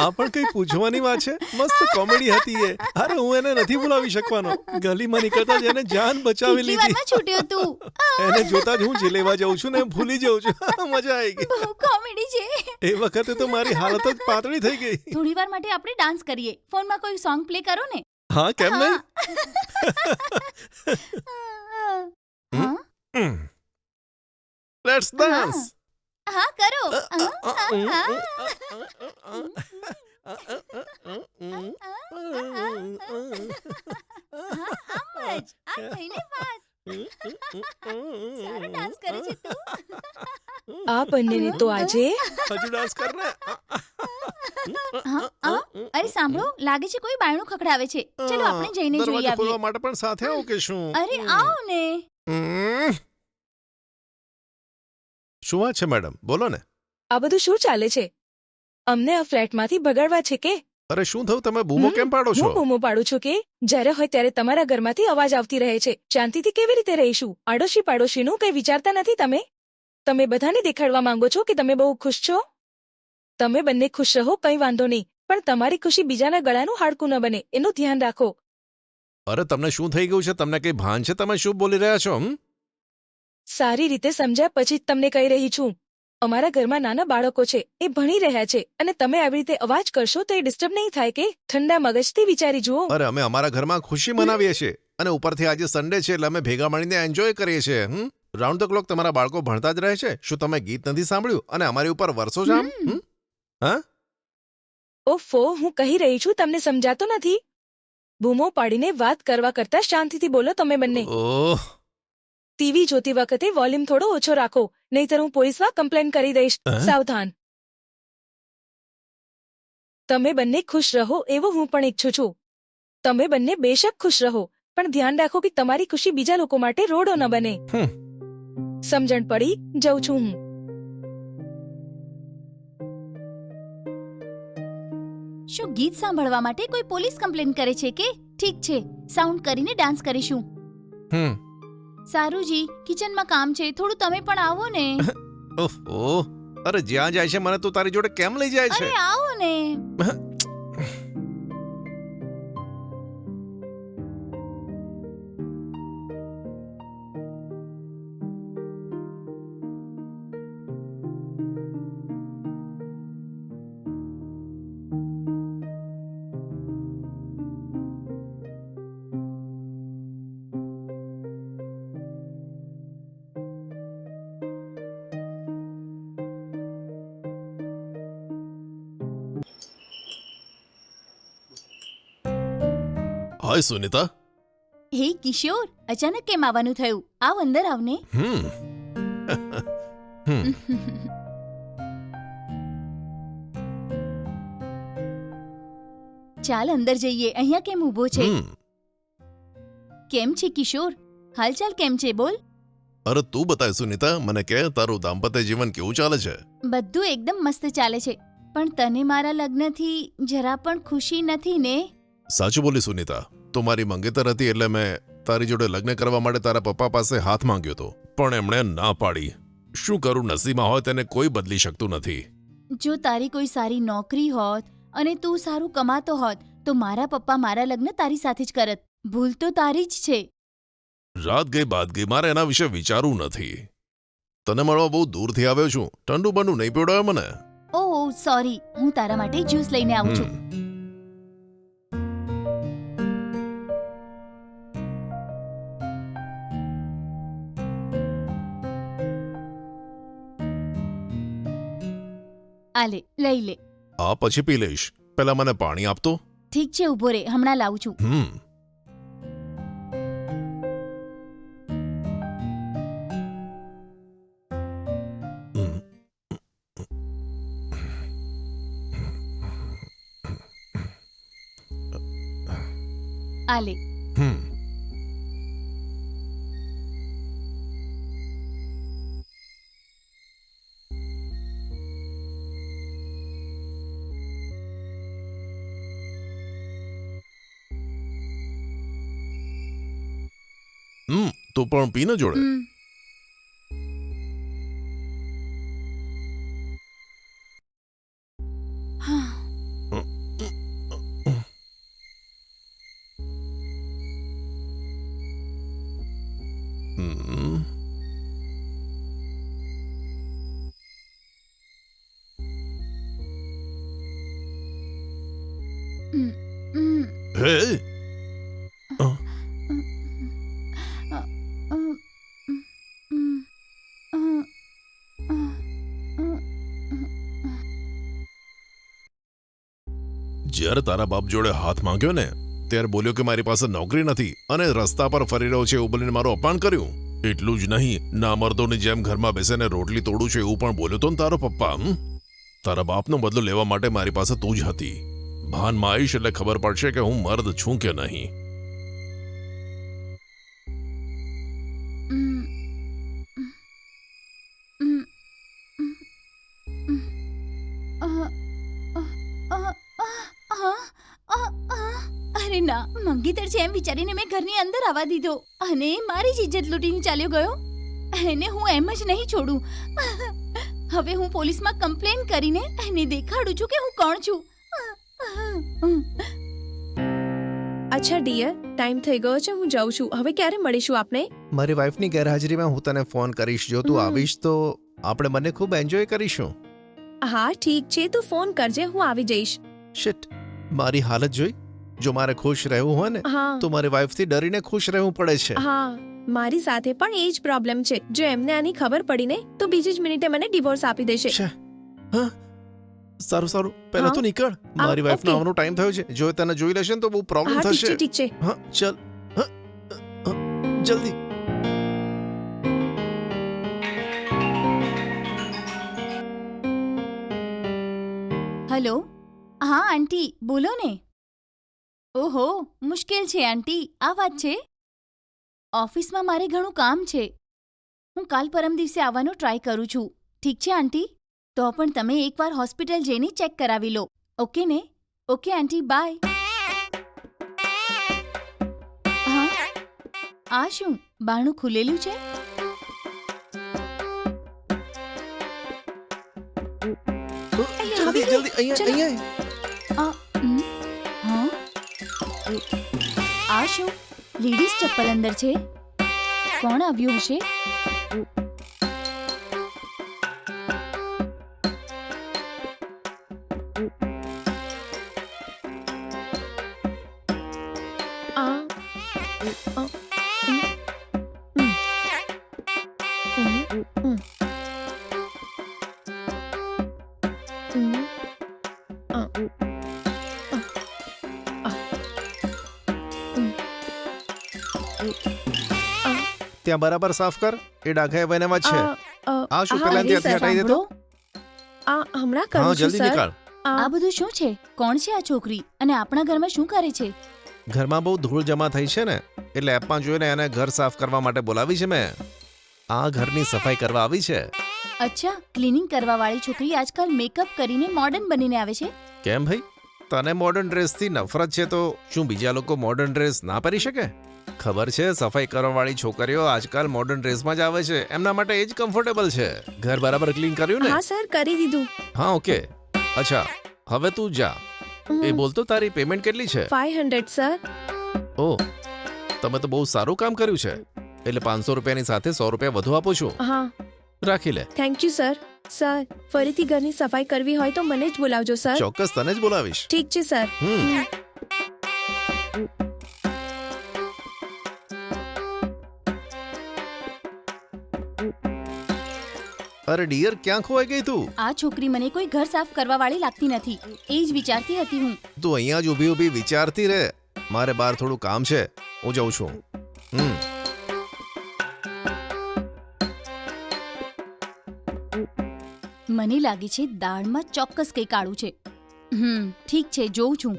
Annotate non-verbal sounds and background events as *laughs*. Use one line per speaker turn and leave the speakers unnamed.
આ પણ કઈ પૂછવાની વાત છે? મસ્ત કોમેડી હતી એ. અરે હું એને નથી ભૂલાવી શકવાનો. ગલીમાં નીકળતા જ એને જાન બચાવી લીધી.
છૂટ્યો તું.
એને જોતા જ હું જીલેવા જાઉં છું ને ભૂલી જાઉં છું. મજા આવી ગઈ.
બહુ કોમેડી છે.
એ વખતે તો મારી હાલત જ પાતળી થઈ ગઈ.
થોડી વાર માટે આપણે ડાન્સ કરીએ. ફોનમાં કોઈ સોંગ પ્લે કરો ને?
હા કેમ નહીં? લેટ્સ ડાન્સ
હા કરો. આમ જ. આ થઈને વાત. સારો ડાન્સ કરે છે તું.
આ બંનેને તો આજે
હજુ ડાન્સ કર ને.
હા, હા. અરે સાંભળો લાગે છે કોઈ બાયણું ખખડાવે છે. ચલો આપણે જઈને જોઈ આવીએ.
માટે પણ સાથે આવું કે શું?
અરે આવો ને.
શું વાત છે મેડમ? બોલો ને.
આ બધું શું ચાલે છે? અમને આ ફ્લેટમાંથી ભગાડવા છે કે?
અરે શું થયું? તમે બૂમો કેમ પાડો છો?
હું બૂમો પાડું છું કે જ્યારે હોય ત્યારે તમારા ઘરમાંથી અવાજ આવતી રહે છે. શાંતિથી કેવી રીતે રહીશું? આડોશી પાડોશીનું કંઈ વિચારતા નથી તમે? તમે બધાને દેખાડવા માંગો છો કે તમે બહુ ખુશ છો? તમે બંને ખુશ રહો કંઈ વાંધો નહીં. પણ તમારી ખુશી બીજાના ગળાનું હાડકું ન બને. એનું ધ્યાન રાખો.
અરે તમને શું થઈ ગયું છે? તમને કઈ ભાન છે? તમે શું બોલી રહ્યા છો હમ?
સારી રીતે સમજ્યા પછી જ તમને કહી રહી છું. અમારા ઘરમાં નાના બાળકો છે એ ભણી રહ્યા છે અને તમે આવી રીતે અવાજ કરશો તો એ ડિસ્ટર્બ નહીં થાય કે? ઠંડા મગજથી વિચારી જુઓ.
અરે અમે અમારા ઘરમાં ખુશી મનાવીએ છીએ અને ઉપરથી આજે સન્ડે છે એટલે અમે ભેગા મળીને એન્જોય કરીએ છીએ હમ? રાઉન્ડ ધ ક્લોક તમારા બાળકો ભણતા જ રહે છે? શું તમે ગીત નથી સાંભળ્યું? અને અમારી ઉપર
હમ.
હમ? હા?
ઓફો હું કહી રહી છું તમને સમજાતો નથી. બૂમો પાડીને વાત કરવા કરતા શાંતિથી બોલો તમે બંને.
ઓહ.
ટીવી જોતી વખતે વોલ્યુમ થોડો ઓછો રાખો નહીતર હું પોલીસમાં કમ્પ્લેન કરી દઈશ. સાવધાન. તમે બંને ખુશ રહો એવો હું પણ ઈચ્છું છું. તમે બંને બેશક ખુશ રહો પણ ધ્યાન રાખો કે તમારી ખુશી બીજા લોકો માટે રોડો ન બને. સમજણ પડી? જઉં છું હું.
શું ગીત સાંભળવા માટે કોઈ પોલીસ કમ્પ્લેન કરે છે કે? ઠીક છે સાઉન્ડ કરીને ડાન્સ કરીશું.
હમ.
સારું જી કિચનમાં કામ છે થોડું તમે પણ આવો ને. *laughs*
ઓહો અરે જ્યાં જાય છે મને તો તારી જોડે કેમ લઈ જાય છે?
અરે આવો ને. *laughs*
હાય સુનિતા.
હે કિશોર અચાનક કેમ આવવાનું થયું? આવ અંદર આવને.
હમ. હમ. *laughs*
ચાલ અંદર જઈએ. અહીંયા કેમ ઊભો છે?
હમ.
કેમ છે કિશોર? હાલચાલ કેમ છે બોલ.
અરે તું બતાય સુનિતા. મને કે તારું દાંપત્ય જીવન કેવું ચાલે છે?
બધું એકદમ મસ્ત ચાલે છે. પણ તને મારા લગ્નથી જરા પણ ખુશી નથી ને?
સાચું બોલી સુનિતા તું મારી મંગેતર હતી એટલે મેં તારી જોડે લગ્ન કરવા માટે તારા પપ્પા પાસે હાથ માંગ્યો હતો. પણ એમણે ના પાડી. શું કરું નસીબમાં હોય તેને કોઈ બદલી શકતું નથી.
જો તારી કોઈ સારી નોકરી હોત અને તું સારું કમાતો હોત તો મારા પપ્પા મારા લગ્ન તારી સાથે જ કરત. ભૂલ તો તારી જ છે.
રાત ગઈ બાદ ગઈ મારે એના વિશે વિચારવું નથી. તને મળવા બહુ દૂરથી આવ્યો છું. ઠંડુ બંડુ નહીં પીવડાવે મને?
ઓ સોરી હું તારા માટે જ્યુસ લઈને આવું છું. આ લે લઈ લે.
આ પછી પી લઈશ. પહેલા મને પાણી આપતો?
ઠીક છે ઊભો રે હમણાં લાવું છું.
હમ.
આ લે
હમ. તો પણ
પી ન જોડે. Hey!
જ્યારે તારા બાપ જોડે હાથ માંગ્યો ને, ત્યારે બોલ્યો કે મારી પાસે નોકરી નથી અને રસ્તા પર ફરી રહ્યો છે એવું બોલીને મારું અપમાન કર્યું. એટલું જ નહીં, ના મર્દોની જેમ ઘરમાં બેસીને રોટલી તોડું છે એવું પણ બોલ્યો તો ને તારો પપ્પા તારા બાપનો બદલો લેવા માટે મારી પાસે તું જ હતી. ભાનમાં આવીશ એટલે ખબર પડશે કે હું મર્દ છું કે નહીં.
મંગીતર છે એમ વિચારીને મેં ઘરની અંદર આવવા દીધો. અને મારી જ ઇજ્જત લૂંટીને ચાલ્યો ગયો. એને હું એમ જ નહીં છોડું. હવે હું પોલીસમાં કમ્પ્લેન કરીને એને દેખાડું છું કે હું કોણ છું.
અચ્છા ડિયર ટાઈમ થઈ ગયો છે હું જાઉં છું. હવે ક્યારે મળીશું આપણે?
મારી વાઈફની ગેરહાજરીમાં હું તને ફોન કરીશ. જો તું આવીશ તો આપણે બંને ખૂબ એન્જોય કરીશું.
હા ઠીક છે. તું ફોન કરજે હું આવી જઈશ.
શિટ મારી હાલત જોઈ. જો મારે ખુશ રહેવું હોય ને
હા.
તો મારી વાઈફથી ડરીને ખુશ રહેવું પડે છે.
હા મારી સાથે પણ એ જ પ્રોબ્લેમ છે. જો એમને આની ખબર પડી ને તો બીજી જ મિનિટે મને ડિવોર્સ આપી દેશે.
છે. હા. સારું સારું. પહેલા
હા.
તું નીકળ. મારી વાઈફનો
ઓકે.
આવવાનો ટાઈમ થયો છે. જો એ તને જોઈ લેશે ને તો બહુ પ્રોબ્લેમ
હા ઠીક
થશે.
ઠીક છે.
હા ચલ. હા, હા, જલ્દી.
હેલો હા આંટી બોલો ને. ઓહો મુશ્કેલ છે આંટી. આ વાત છે? ઓફિસમાં મારે ઘણું કામ છે. હું કાલ પરમ દિવસે આવવાનો ટ્રાય કરું છું. ઠીક છે આંટી? તો પણ તમે એકવાર હોસ્પિટલ જઈને ચેક કરાવી લો. ઓકે ને? ઓકે આંટી બાય. હા? આ શું? બારણું ખુલેલું છે?
જલ્દી જલ્દી અહીંયા અહીંયા.
આ શું? લેડીઝ ચપ્પલ અંદર છે? કોણ આવ્યું હશે?
આ
ત્યાં બરાબર સાફ કર. એ ડાઘા એમાં છે. આ શું પેલા ત્યાંથી હટાવી દે
આ હમણાં કરું છું
જલ્દી નીકળ.
આ,
આ બધું શું છે? કોણ છે આ છોકરી? અને આપણા ઘરમાં શું કરે છે?
ઘરમાં બહુ ધૂળ જમા થઈ છે ને એટલે એપમાં જોઈને એને ઘર સાફ કરવા માટે બોલાવી છે મેં. આ ઘરની સફાઈ કરવા આવી છે.
અચ્છા ક્લીનિંગ કરવા વાળી છોકરી આજકાલ મેકઅપ કરીને મોડર્ન બનીને આવે છે?
કેમ ભાઈ? તને મોડર્ન ડ્રેસથી નફરત છે તો શું બીજા લોકો મોડર્ન ડ્રેસ ના પહેરી શકે? ખબર છે સફાઈ કરવાવાળી છોકરીઓ આજકાલ મોડર્ન ડ્રેસમાં જ આવે છે. એમના માટે એ જ કમ્ફર્ટેબલ છે. ઘર બરાબર ક્લીન કર્યું ને?
હા સર કરી દીધું.
હા ઓકે અચ્છા હવે તું જા. એ બોલતો તારી પેમેન્ટ કેટલી છે?
ફાઈવ હંડ્રેડ સર
ઓ તમે તો બહુ સારું કામ કર્યું છે. એટલે પાંચસો રૂપિયાની સાથે સો રૂપિયા વધુ આપો છો.
હા.
રાખી લે.
થેન્ક યુ સર સર ફરીથી ઘરની સફાઈ કરવી હોય તો મને જ બોલાવજો સર
ચોક્કસ તને જ બોલાવીશ.
ઠીક છે સર
હમ. અરે ડિયર ક્યાં ખોવાઈ ગઈ તું?
આ છોકરી મને કોઈ ઘર સાફ કરવા વાળી લાગતી નથી. એ જ વિચારતી હતી હું.
તું અહીંયા જ ઊભી ઊભી વિચારતી રહે. મારે બહાર થોડું કામ છે. હું જઉં છું. હમ.
મને લાગે છે દાળમાં ચોક્કસ કંઈક કાળું છે. હમ ઠીક છે જોઉં છું.